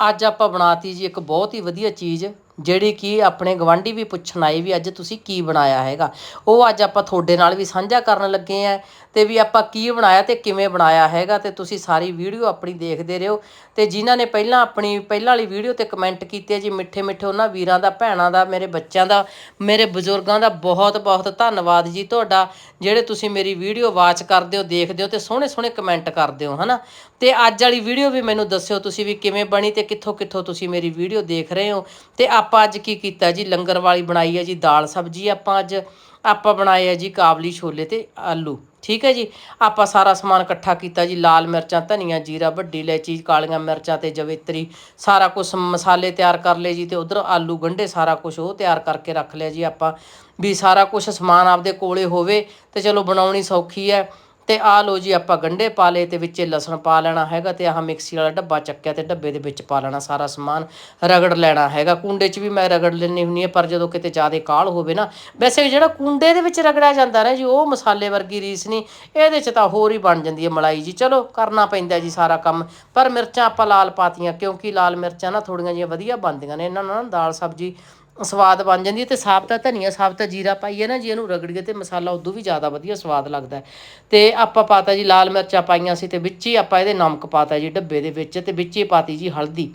ਅੱਜ ਆਪਾਂ ਬਣਾਤੀ ਜੀ ਇੱਕ ਬਹੁਤ ਹੀ ਵਧੀਆ ਚੀਜ਼ ਜਿਹੜੀ ਕਿ ਆਪਣੇ ਗਵਾਂਢੀ ਵੀ ਪੁੱਛਣ ਆਏ ਵੀ ਅੱਜ ਤੁਸੀਂ ਕੀ ਬਣਾਇਆ ਹੈਗਾ। ਉਹ ਅੱਜ ਆਪਾਂ ਤੁਹਾਡੇ ਨਾਲ ਵੀ ਸਾਂਝਾ ਕਰਨ ਲੱਗੇ ਆ ਤੇ ਵੀ ਆਪਾਂ ਕੀ ਬਣਾਇਆ ਤੇ ਕਿਵੇਂ ਬਣਾਇਆ ਹੈਗਾ ਤੇ ਤੁਸੀਂ ਸਾਰੀ ਵੀਡੀਓ ਆਪਣੀ ਦੇਖਦੇ ਰਹੋ। ਤੇ ਜਿਨ੍ਹਾਂ ਨੇ ਪਹਿਲਾਂ ਆਪਣੀ, ਪਹਿਲਾਂ ਵਾਲੀ ਵੀਡੀਓ ਤੇ ਕਮੈਂਟ ਕੀਤੇ ਜੀ ਮਿੱਠੇ ਮਿੱਠੇ ਉਹਨਾਂ ਵੀਰਾਂ ਦਾ, ਭੈਣਾਂ ਦਾ, ਮੇਰੇ ਬੱਚਿਆਂ ਦਾ, ਮੇਰੇ ਬਜ਼ੁਰਗਾਂ ਦਾ ਬਹੁਤ ਬਹੁਤ ਧੰਨਵਾਦ ਜੀ ਤੁਹਾਡਾ, ਜਿਹੜੇ ਤੁਸੀਂ ਮੇਰੀ ਵੀਡੀਓ ਵਾਚ ਕਰਦੇ ਹੋ, ਦੇਖਦੇ ਹੋ ਤੇ ਸੋਹਣੇ ਸੋਹਣੇ ਕਮੈਂਟ ਕਰਦੇ ਹੋ, ਹਨਾ। ਤੇ ਅੱਜ ਵਾਲੀ ਵੀਡੀਓ ਵੀ ਮੈਨੂੰ ਦੱਸਿਓ ਤੁਸੀਂ ਵੀ ਕਿਵੇਂ ਬਣੀ ਤੇ ਕਿੱਥੋਂ ਕਿੱਥੋਂ ਤੁਸੀਂ ਮੇਰੀ ਵੀਡੀਓ ਦੇਖ ਰਹੇ ਹੋ। ਤੇ ਆਪਾਂ ਅੱਜ ਕੀ ਕੀਤਾ ਜੀ? ਲੰਗਰ ਵਾਲੀ ਬਣਾਈ ਹੈ ਜੀ, ਦਾਲ ਸਬਜੀ ਆਪਾਂ ਅੱਜ। ਆਪਾਂ ਬਣਾਏ ਹੈ ਜੀ ਕਾਬਲੀ ਛੋਲੇ ਤੇ ਆਲੂ। ਠੀਕ ਹੈ ਜੀ? ਆਪਾਂ ਸਾਰਾ ਸਮਾਨ ਇਕੱਠਾ ਕੀਤਾ ਜੀ, ਲਾਲ ਮਿਰਚਾਂ, ਧਨੀਆ, ਜੀਰਾ, ਵੱਡੀ ਇਲਾਇਚੀ, ਕਾਲੀਆਂ ਮਿਰਚਾਂ ਤੇ ਜਵੇਤਰੀ। ਸਾਰਾ ਕੁਝ ਮਸਾਲੇ ਤਿਆਰ ਕਰ ਲਏ ਜੀ ਤੇ ਉਧਰ ਆਲੂ ਗੰਢੇ ਸਾਰਾ ਕੁਝ ਉਹ ਤਿਆਰ ਕਰਕੇ ਰੱਖ ਲਿਆ ਜੀ ਆਪਾਂ। ਵੀ ਸਾਰਾ ਕੁਝ ਸਮਾਨ ਆਪਦੇ ਕੋਲੇ ਹੋਵੇ ਤੇ ਚਲੋ ਬਣਾਉਣੀ ਸੌਖੀ ਹੈ। ਤੇ ਆ ਲੋ ਜੀ, ਆਪਾਂ ਗੰਢੇ ਪਾ ਲਏ ਤੇ ਵਿੱਚੇ ਲਸਣ ਪਾ ਲੈਣਾ ਹੈਗਾ ਤੇ ਆਹ ਮਿਕਸੀ ਵਾਲਾ ਡੱਬਾ ਚੱਕਿਆ ਤੇ ਡੱਬੇ ਦੇ ਵਿੱਚ ਪਾ ਲੈਣਾ ਸਾਰਾ ਸਮਾਨ, ਰਗੜ ਲੈਣਾ ਹੈਗਾ। ਕੁੰਡੇ 'ਚ ਵੀ ਮੈਂ ਰਗੜ ਲੈਣੀ ਹੁੰਨੀ ਹੈ, ਪਰ ਜਦੋਂ ਕਿਤੇ ਜ਼ਿਆਦਾ ਕਾਲ ਹੋਵੇ ਨਾ, ਵੈਸੇ ਜਿਹੜਾ ਕੁੰਡੇ ਦੇ ਵਿੱਚ ਰਗੜਿਆ ਜਾਂਦਾ ਨਾ ਜੀ, ਉਹ ਮਸਾਲੇ ਵਰਗੀ ਰੀਸ ਨਹੀਂ, ਇਹਦੇ 'ਚ ਤਾਂ ਹੋਰ ਹੀ ਬਣ ਜਾਂਦੀ ਹੈ ਮਲਾਈ ਜੀ। ਚਲੋ, ਕਰਨਾ ਪੈਂਦਾ ਜੀ ਸਾਰਾ ਕੰਮ, ਪਰ ਮਿਰਚਾਂ ਆਪਾਂ ਲਾਲ ਪਾਤੀਆਂ, ਕਿਉਂਕਿ ਲਾਲ ਮਿਰਚਾਂ ਨਾ ਥੋੜੀਆਂ ਜਿਹੀਆਂ ਵਧੀਆ ਬਣਦੀਆਂ ਨੇ, ਇਹਨਾਂ ਨਾਲ ਨਾ ਦਾਲ ਸਬਜੀ ਸਵਾਦ ਬਣ ਜਾਂਦੀ ਹੈ ਤੇ ਸਾਬਤਾ ਧਨੀਆ ਸਾਬਤਾ ਜੀਰਾ ਪਾਈਏ ਨਾ ਜੀ ਇਹਨੂੰ ਰਗੜੀਏ ਤੇ ਮਸਾਲਾ ਉਦੋਂ ਵੀ ਜ਼ਿਆਦਾ ਵਧੀਆ ਸਵਾਦ ਲੱਗਦਾ ਹੈ। ਤੇ ਆਪਾਂ ਪਾਤਾ ਜੀ ਲਾਲ ਮਿਰਚਾਂ ਪਾਈਆਂ ਸੀ ਤੇ ਵਿੱਚ ਹੀ ਆਪਾਂ ਇਹਦੇ ਨਮਕ ਪਾਤਾ ਜੀ ਡੱਬੇ ਦੇ ਵਿੱਚ ਤੇ ਵਿੱਚ ਹੀ ਪਾਤੀ ਜੀ ਹਲਦੀ।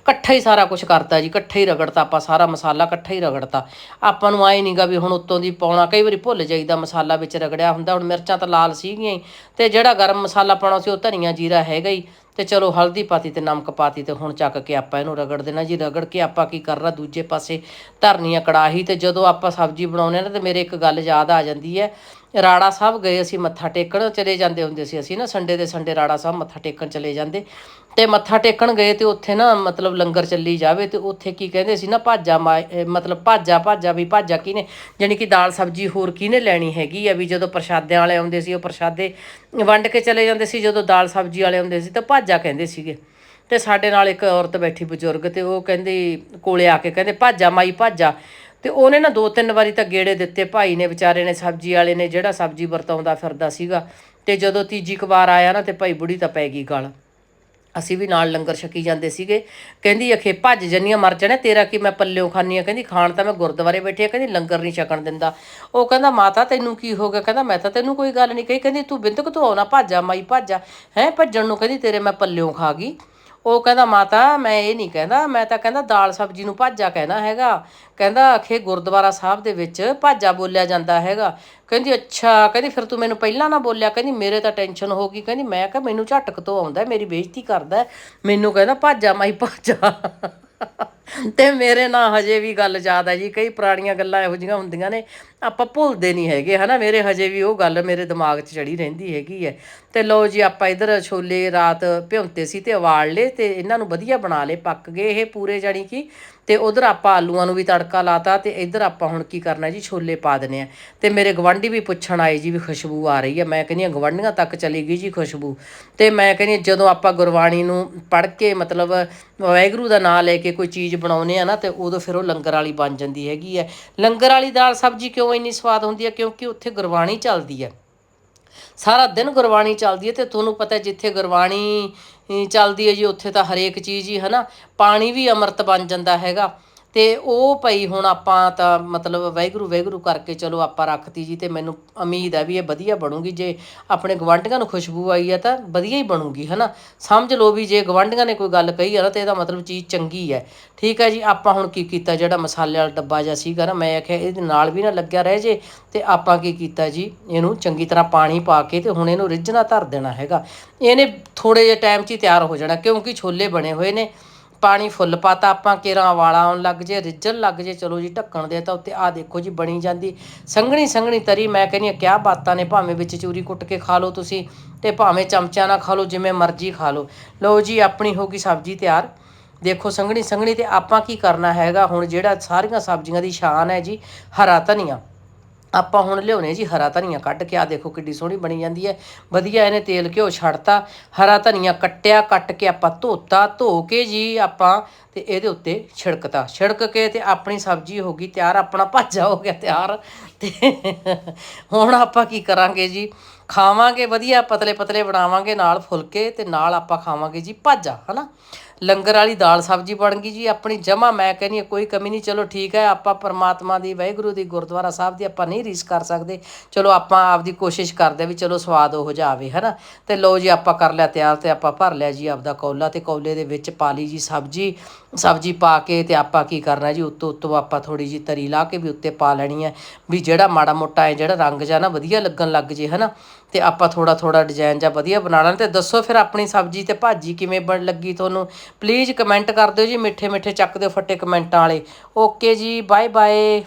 ਇਕੱਠਾ ਹੀ ਸਾਰਾ ਕੁਝ ਕਰਤਾ ਜੀ, ਇਕੱਠਾ ਹੀ ਰਗੜਤਾ ਆਪਾਂ, ਸਾਰਾ ਮਸਾਲਾ ਇਕੱਠਾ ਹੀ ਰਗੜਤਾ। ਆਪਾਂ ਨੂੰ ਆਏ ਨਹੀਂਗਾ ਵੀ ਹੁਣ ਉੱਤੋਂ ਦੀ ਪਾਉਣਾ, ਕਈ ਵਾਰੀ ਭੁੱਲ ਜਾਈਦਾ ਮਸਾਲਾ ਵਿੱਚ ਰਗੜਿਆ ਹੁੰਦਾ, ਹੁਣ ਮਿਰਚਾਂ ਤਾਂ ਲਾਲ ਸੀਗੀਆਂ ਹੀ। ਤੇ ਜਿਹੜਾ ਗਰਮ ਮਸਾਲਾ ਪਾਉਣਾ ਸੀ ਉਹ ਧਨੀਆ, ਜੀਰਾ ਹੈਗਾ ਹੀ। ਤੇ ਚਲੋ ਹਲਦੀ ਪਾਤੀ ਤੇ ਨਮਕ ਪਾਤੀ ਤੇ ਹੁਣ ਚੱਕ ਕੇ ਆਪਾਂ ਇਹਨੂੰ ਰਗੜ ਦੇਣਾ ਜੀ। ਰਗੜ ਕੇ ਆਪਾਂ ਕੀ ਕਰਨਾ? ਦੂਜੇ ਪਾਸੇ ਧਰਨੀ ਆ ਕੜਾਹੀ ਤੇ ਜਦੋਂ ਆਪਾਂ ਸਬਜ਼ੀ ਬਣਾਉਂਦੇ ਨਾ ਤੇ ਮੇਰੇ ਇੱਕ ਗੱਲ ਯਾਦ ਆ ਜਾਂਦੀ ਹੈ ਰਾੜਾ ਸਾਹਿਬ ਗਏ ਅਸੀਂ, ਮੱਥਾ ਟੇਕਣ ਚਲੇ ਜਾਂਦੇ ਹੁੰਦੇ ਸੀ ਅਸੀਂ ਨਾ, ਸੰਡੇ ਦੇ ਸੰਡੇ ਰਾੜਾ ਸਾਹਿਬ ਮੱਥਾ ਟੇਕਣ ਚਲੇ ਜਾਂਦੇ। ਤੇ ਮੱਥਾ ਟੇਕਣ ਗਏ ਤੇ ਉੱਥੇ ਨਾ ਮਤਲਬ ਲੰਗਰ ਚੱਲੀ ਜਾਵੇ ਤੇ ਉੱਥੇ ਕੀ ਕਹਿੰਦੇ ਸੀ ਨਾ, ਭਾਜਾ ਮਾ- ਮਤਲਬ ਭਾਜਾ ਭਾਜਾ ਵੀ ਭਾਜਾ ਕਿਹਨੇ, ਜਾਣੀ ਕਿ ਦਾਲ ਸਬਜੀ ਹੋਰ ਕਿਹਨੇ ਲੈਣੀ ਹੈਗੀ ਆ ਵੀ ਜਦੋਂ ਪ੍ਰਸ਼ਾਦਿਆਂ ਵਾਲੇ ਆਉਂਦੇ ਸੀ, ਉਹ ਪ੍ਰਸ਼ਾਦੇ ਵੰਡ ਕੇ ਚਲੇ ਜਾਂਦੇ ਸੀ, ਜਦੋਂ ਦਾਲ ਸਬਜੀ ਵਾਲੇ ਆਉਂਦੇ ਸੀ ਤਾਂ ਭਾਜਾ ਕਹਿੰਦੇ ਸੀਗੇ। ਤੇ ਸਾਡੇ ਨਾਲ ਇੱਕ ਔਰਤ ਬੈਠੀ ਬਜ਼ੁਰਗ ਤੇ ਉਹ ਕਹਿੰਦੀ, ਕੋਲੇ ਆ ਕੇ ਕਹਿੰਦੇ, ਭਾਜਾ ਮਾਈ, ਭਾਜਾ। ਤੇ ਉਹਨੇ ਨਾ ਦੋ ਤਿੰਨ ਵਾਰੀ ਤਾਂ ਗੇੜੇ ਦਿੱਤੇ, ਭਾਈ ਨੇ ਵਿਚਾਰੇ ਨੇ, ਸਬਜ਼ੀ ਵਾਲੇ ਨੇ ਜਿਹੜਾ ਸਬਜ਼ੀ ਵਰਤਾਉਂਦਾ ਫਿਰਦਾ ਸੀਗਾ। ਤੇ ਜਦੋਂ ਤੀਜੀ ਕੁ ਵਾਰ ਆਇਆ ਨਾ ਤੇ ਭਾਈ ਬੁੜੀ ਤਾਂ ਪੈ ਗਈ ਗਲ। ਅਸੀਂ ਵੀ ਨਾਲ ਲੰਗਰ ਛਕੀ ਜਾਂਦੇ ਸੀਗੇ। ਕਹਿੰਦੀ, ਅਖੇ ਭੱਜ ਜੰਨੀਆਂ ਮਰ ਜਾਣਾ, ਤੇਰਾ ਕੀ ਮੈਂ ਪੱਲਿਓ ਖਾਨੀ ਆ? ਕਹਿੰਦੀ, ਖਾਣ ਤਾਂ ਮੈਂ ਗੁਰਦੁਆਰੇ ਬੈਠੀ ਆ। ਕਹਿੰਦੀ, ਲੰਗਰ ਨਹੀਂ ਛਕਣ ਦਿੰਦਾ। ਉਹ ਕਹਿੰਦਾ, ਮਾਤਾ, ਤੈਨੂੰ ਕੀ ਹੋ ਗਿਆ? ਕਹਿੰਦਾ, ਮੈਂ ਤਾਂ ਤੈਨੂੰ ਕੋਈ ਗੱਲ ਨਹੀਂ ਕਹੀ। ਕਹਿੰਦੀ, ਤੂੰ ਬਿੰਦਕ ਤੂੰ ਆਉਣਾ ਭਾਜਾ ਮਾਈ, ਭਾਜਾ ਹੈ, ਭੱਜਣ ਨੂੰ ਕਹਿੰਦੀ, ਤੇਰੇ ਮੈਂ ਪੱਲਿਓ ਖਾ ਗਈ। ਉਹ ਕਹਿੰਦਾ, ਮਾਤਾ, ਮੈਂ ਇਹ ਨਹੀਂ ਕਹਿੰਦਾ, ਮੈਂ ਤਾਂ ਕਹਿੰਦਾ ਦਾਲ ਸਬਜ਼ੀ ਨੂੰ ਭਾਜਾ ਕਹਿਣਾ ਹੈਗਾ। ਕਹਿੰਦਾ ਅਖੇ ਗੁਰਦੁਆਰਾ ਸਾਹਿਬ ਦੇ ਵਿੱਚ ਭਾਜਾ ਬੋਲਿਆ ਜਾਂਦਾ ਹੈਗਾ। ਕਹਿੰਦੀ, ਅੱਛਾ। ਕਹਿੰਦੀ, ਫਿਰ ਤੂੰ ਮੈਨੂੰ ਪਹਿਲਾਂ ਨਾ ਬੋਲਿਆ। ਕਹਿੰਦੀ, ਮੇਰੇ ਤਾਂ ਟੈਨਸ਼ਨ ਹੋ ਗਈ। ਕਹਿੰਦੀ, ਮੈਂ ਕਿਹਾ ਮੈਨੂੰ ਝਟਕ ਤੋਂ ਆਉਂਦਾ, ਮੇਰੀ ਬੇਇੱਜ਼ਤੀ ਕਰਦਾ ਮੈਨੂੰ ਕਹਿੰਦਾ, ਭਾਜਾ ਮਾਈ ਭਾਜਾ। ਤੇ ਮੇਰੇ ਨਾਲ ਹਜੇ ਵੀ ਗੱਲ ਯਾਦ ਹੈ ਜੀ, ਕਈ ਪੁਰਾਣੀਆਂ ਗੱਲਾਂ ਇਹੋ ਜਿਹੀਆਂ ਹੁੰਦੀਆਂ ਨੇ, ਆਪਾਂ ਭੁੱਲਦੇ ਨਹੀਂ ਹੈਗੇ, ਹਨਾ? ਮੇਰੇ ਹਜੇ ਵੀ ਉਹ ਗੱਲ ਮੇਰੇ ਦਿਮਾਗ 'ਚ ਚੜੀ ਰਹਿੰਦੀ ਹੈਗੀ ਹੈ। ਤੇ ਲੋ ਜੀ, ਆਪਾਂ ਇਧਰ ਛੋਲੇ ਰਾਤ ਭਿਉਂਤੇ ਸੀ ਤੇ ਉਵਾਲ ਲਏ ਤੇ ਇਹਨਾਂ ਨੂੰ ਵਧੀਆ ਬਣਾ ਲਏ, ਪੱਕ ਗਏ ਇਹ ਪੂਰੇ ਜਾਣੀ ਕਿ ਤੇ ਉਧਰ ਆਪਾਂ ਆਲੂਆਂ ਨੂੰ ਵੀ ਤੜਕਾ ਲਾਤਾ ਤੇ ਇੱਧਰ ਆਪਾਂ ਹੁਣ ਕੀ ਕਰਨਾ ਜੀ ਛੋਲੇ ਪਾ ਦਨੇ ਆ। ਤੇ ਮੇਰੇ ਗਵਾਂਢੀ ਵੀ ਪੁੱਛਣ ਆਏ ਜੀ ਵੀ ਖੁਸ਼ਬੂ ਆ ਰਹੀ ਹੈ ਮੈਂ ਕਹਿੰਦੀ ਆ ਗਵਾਂਢੀਆਂ ਤੱਕ ਚਲੀ ਗਈ ਜੀ ਖੁਸ਼ਬੂ। ਤੇ ਮੈਂ ਕਹਿੰਦੀ ਹਾਂ, ਜਦੋਂ ਆਪਾਂ ਗੁਰਬਾਣੀ ਨੂੰ ਪੜ੍ਹ ਕੇ ਮਤਲਬ ਵਾਹਿਗੁਰੂ ਦਾ ਨਾਮ ਲੈ ਕੇ ਕੋਈ ਚੀਜ਼ ਬਣਾਉਨੇ ਆ ਨਾ ਤੇ ਉਦੋਂ ਫਿਰ ਉਹ ਲੰਗਰ ਵਾਲੀ ਬਣ ਜਾਂਦੀ ਹੈਗੀ ਹੈ ਲੰਗਰ ਵਾਲੀ ਦਾਲ ਸਬਜ਼ੀ ਕਿਉਂ ਇੰਨੀ ਸਵਾਦ ਹੁੰਦੀ ਹੈ ਕਿਉਂਕਿ ਉੱਥੇ ਗੁਰਬਾਣੀ ਚੱਲਦੀ ਹੈ ਸਾਰਾ ਦਿਨ ਗੁਰਬਾਣੀ ਚੱਲਦੀ ਹੈ ਤੇ ਤੁਹਾਨੂੰ ਪਤਾ ਜਿੱਥੇ ਗੁਰਬਾਣੀ ਚੱਲਦੀ ਹੈ ਜੀ, ਉੱਥੇ ਤਾਂ ਹਰੇਕ ਚੀਜ਼ ਹੀ ਹਨਾ ਪਾਣੀ ਵੀ ਅੰਮ੍ਰਿਤ ਬਣ ਜਾਂਦਾ ਹੈਗਾ। ਤੇ ਉਹ ਪਈ ਹੁਣ ਆਪਾਂ ਤਾਂ ਮਤਲਬ ਵੈਗਰੂ ਵੈਗਰੂ ਕਰਕੇ ਚਲੋ ਆਪਾਂ ਰੱਖਤੀ ਜੀ ਤੇ ਮੈਨੂੰ ਉਮੀਦ ਹੈ ਵੀ ਇਹ ਵਧੀਆ ਬਣੂਗੀ। ਜੇ ਆਪਣੇ ਗਵਾਂਢੀਆਂ ਨੂੰ ਖੁਸ਼ਬੂ ਆਈ ਹੈ ਤਾਂ ਵਧੀਆ ਹੀ ਬਣੂਗੀ, ਹਨਾ? ਸਮਝ ਲਓ ਵੀ ਜੇ ਗਵਾਂਢੀਆਂ ਨੇ ਕੋਈ ਗੱਲ ਕਹੀ ਹੈ ਨਾ ਤੇ ਇਹਦਾ ਮਤਲਬ ਚੀਜ਼ ਚੰਗੀ ਹੈ। ਠੀਕ ਹੈ ਜੀ, ਆਪਾਂ ਹੁਣ ਕੀ ਕੀਤਾ ਜਿਹੜਾ ਮਸਾਲੇ ਵਾਲਾ ਡੱਬਾ ਜਿਹਾ ਸੀਗਾ ਨਾ, ਮੈਂ ਆਖਿਆ ਇਹਦੇ ਨਾਲ ਵੀ ਨਾ ਲੱਗਿਆ ਰਹਿ ਜੇ ਤੇ ਆਪਾਂ ਕੀ ਕੀਤਾ ਜੀ, ਇਹਨੂੰ ਚੰਗੀ ਤਰ੍ਹਾਂ ਪਾਣੀ ਪਾ ਕੇ ਤੇ ਹੁਣ ਇਹਨੂੰ ਰਿੱਝਣਾ ਧਰ ਦੇਣਾ ਹੈਗਾ। ਇਹਨੇ ਥੋੜੇ ਜਿਹੇ ਟਾਈਮ 'ਚ ਹੀ ਤਿਆਰ ਹੋ ਜਾਣਾ ਕਿਉਂਕਿ ਛੋਲੇ ਬਣੇ ਹੋਏ ਨੇ। ਪਾਣੀ ਫੁੱਲ ਪਾਤਾ, ਆਪਾਂ ਕੇਰਾਂ ਵਾਲਾ ਆਉਣ ਲੱਗ ਜੇ, ਰਿੱਝਣ ਲੱਗ ਜੇ, ਚਲੋ ਜੀ ਢੱਕਣ ਦੇ ਤਾਂ ਉੱਤੇ ਆ ਦੇਖੋ ਜੀ ਬਣੀ ਜਾਂਦੀ। ਸੰਘਣੀ ਸੰਘਣੀ ਤਰੀ, ਮੈਂ ਕਹਿੰਦੀ ਹਾਂ, ਕਿਆ ਬਾਤਾਂ ਨੇ, ਭਾਵੇਂ ਵਿੱਚ ਚੂਰੀ ਕੁੱਟ ਕੇ ਖਾ ਲਓ ਤੁਸੀਂ ਤੇ ਭਾਵੇਂ ਚਮਚਾ ਨਾਲ ਖਾ ਲਓ, ਜਿਵੇਂ ਮਰਜ਼ੀ ਖਾ ਲਓ। ਲਓ ਜੀ, ਆਪਣੀ ਹੋ ਗਈ ਸਬਜ਼ੀ ਤਿਆਰ। ਦੇਖੋ ਸੰਘਣੀ ਸੰਘਣੀ ਤੇ ਆਪਾਂ ਕੀ ਕਰਨਾ ਹੈਗਾ? ਹੁਣ ਜਿਹੜਾ ਸਾਰੀਆਂ ਸਬਜ਼ੀਆਂ ਦੀ ਸ਼ਾਨ ਹੈ ਜੀ, ਹਰਾ ਧਨੀਆ। ਆਪਾਂ ਹੁਣ ਲਿਆਉਣੇ ਜੀ ਹਰਾ ਧਨੀਆ ਕੱਢ ਕੇ ਆ ਦੇਖੋ ਕਿੱਡੀ ਸੋਹਣੀ ਬਣੀ ਜਾਂਦੀ ਹੈ। ਵਧੀਆ ਇਹਨੇ ਤੇਲ ਘਿਓ ਛੱਡਤਾ, ਹਰਾ ਧਨੀਆ ਕੱਟਿਆ, ਕੱਟ ਕੇ ਆਪਾਂ ਧੋਤਾ, ਧੋ ਕੇ ਜੀ ਆਪਾਂ ਤੇ ਇਹਦੇ ਉੱਤੇ ਛਿੜਕਤਾ। ਛਿੜਕ ਕੇ ਤੇ ਆਪਣੀ ਸਬਜ਼ੀ ਹੋ ਗਈ, ਤਿਆਰ, ਆਪਣਾ ਭਾਜਾ ਹੋ ਗਿਆ ਤਿਆਰ। ਤੇ ਹੁਣ ਆਪਾਂ ਕੀ ਕਰਾਂਗੇ ਜੀ? ਖਾਵਾਂਗੇ, ਵਧੀਆ ਪਤਲੇ ਪਤਲੇ ਬਣਾਵਾਂਗੇ ਨਾਲ ਫੁਲਕੇ ਤੇ ਨਾਲ ਆਪਾਂ ਖਾਵਾਂਗੇ ਜੀ ਭਾਜਾ, ਹਨਾ? ਲੰਗਰ ਵਾਲੀ ਦਾਲ ਸਬਜ਼ੀ ਬਣ ਗਈ ਜੀ, ਆਪਣੀ ਜਮਾ ਮੈਂ ਕਹਿੰਦੀ ਹਾਂ, ਕੋਈ ਕਮੀ ਨਹੀਂ, ਚਲੋ ਠੀਕ ਹੈ, ਆਪਾਂ ਪਰਮਾਤਮਾ ਦੀ, ਵਾਹਿਗੁਰੂ ਦੀ, ਗੁਰਦੁਆਰਾ ਸਾਹਿਬ ਦੀ ਆਪਾਂ ਨਹੀਂ ਰੀਸ ਕਰ ਸਕਦੇ। ਚਲੋ ਆਪਾਂ ਆਪਦੀ ਕੋਸ਼ਿਸ਼ ਕਰਦੇ ਹਾਂ ਵੀ ਚਲੋ ਸਵਾਦ ਉਹ ਜਾਵੇ, ਹਨਾ? ਤੇ ਲੋ ਜੀ, ਆਪਾਂ ਕਰ ਲਿਆ ਤਿਆਰ ਤੇ ਆਪਾਂ ਭਰ ਲਿਆ ਜੀ ਆਪਦਾ ਕੌਲਾ ਤੇ ਕੌਲੇ ਦੇ ਵਿੱਚ ਪਾ ਲਈ ਜੀ ਸਬਜ਼ੀ। ਸਬਜ਼ੀ ਪਾ ਕੇ ਤੇ ਆਪਾਂ ਕੀ ਕਰਨਾ ਜੀ, ਉੱਤੋਂ ਉੱਤੋਂ ਆਪਾਂ ਥੋੜੀ ਜੀ ਤਰੀ ਲਾ ਕੇ ਵੀ ਉੱਤੇ ਪਾ ਲੈਣੀ ਹੈ। ਵੀ ਜਿਹੜਾ ਮਾੜਾ ਮੋਟਾ ਹੈ ਜਿਹੜਾ ਰੰਗ ਜਾਂ ਨਾ ਵਧੀਆ ਲੱਗਣ ਲੱਗ ਜੇ, ਹਨਾ? ਤੇ ਆਪਾਂ ਥੋੜਾ ਥੋੜਾ ਡਿਜ਼ਾਈਨ ਜਾਂ ਵਧੀਆ ਬਣਾ ਲੈਣਾ ਤੇ ਦੱਸੋ ਫਿਰ ਆਪਣੀ ਸਬਜ਼ੀ ਤੇ ਭਾਜੀ ਕਿਵੇਂ ਬਣ ਲੱਗੀ ਤੁਹਾਨੂੰ? ਪਲੀਜ਼ ਕਮੈਂਟ ਕਰ ਦਿਓ ਜੀ, ਮਿੱਠੇ ਮਿੱਠੇ ਚੱਕ ਦਿਓ ਫੱਟੇ ਕਮੈਂਟਾਂ ਵਾਲੇ। ਓਕੇ ਜੀ ਬਾਏ ਬਾਏ